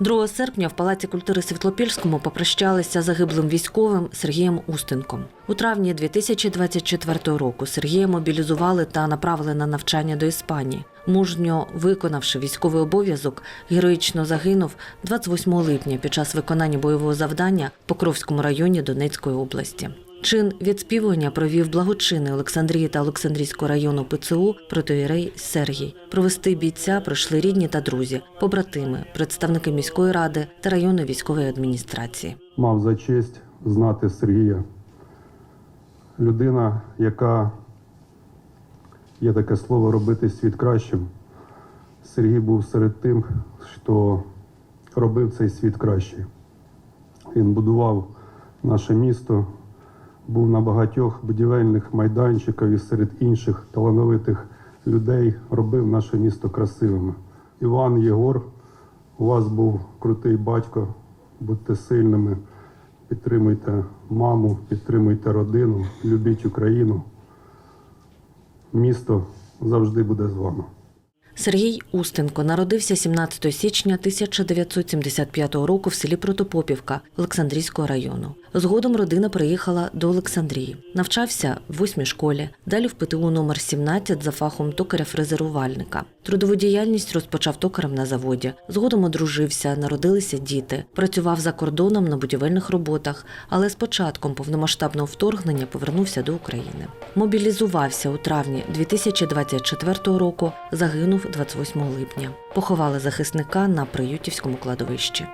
2 серпня в Палаці культури Світлопільському попрощалися загиблим військовим Сергієм Устенком. У травні 2024 року Сергія мобілізували та направили на навчання до Іспанії. Мужньо виконавши військовий обов'язок, героїчно загинув 28 липня під час виконання бойового завдання в Покровському районі Донецької області. Чин відспівування провів благочинний Олександрії та Олександрійського району ПЦУ протоїрей Сергій. Провести бійця пройшли рідні та друзі, побратими, представники міської ради та районної військової адміністрації. мав за честь знати Сергія. Людина, яка є таке слово робити світ кращим. Сергій був серед тим, хто робив цей світ кращий. Він будував наше місто, був на багатьох будівельних майданчиках і серед інших талановитих людей робив наше місто красивим. Іван Єгор, у вас був крутий батько, будьте сильними, підтримуйте маму, підтримуйте родину, любіть Україну. Місто завжди буде з вами. Сергій Устенко народився 17 січня 1975 року в селі Протопопівка Олександрійського району. Згодом родина приїхала до Олександрії. Навчався в восьмій школі, далі в ПТУ номер 17 за фахом токаря-фрезерувальника. Трудову діяльність розпочав токарем на заводі. Згодом одружився, народилися діти. Працював за кордоном на будівельних роботах, але з початком повномасштабного вторгнення повернувся до України. Мобілізувався у травні 2024 року, загинув 28 липня. Поховали захисника на Приютівському кладовищі.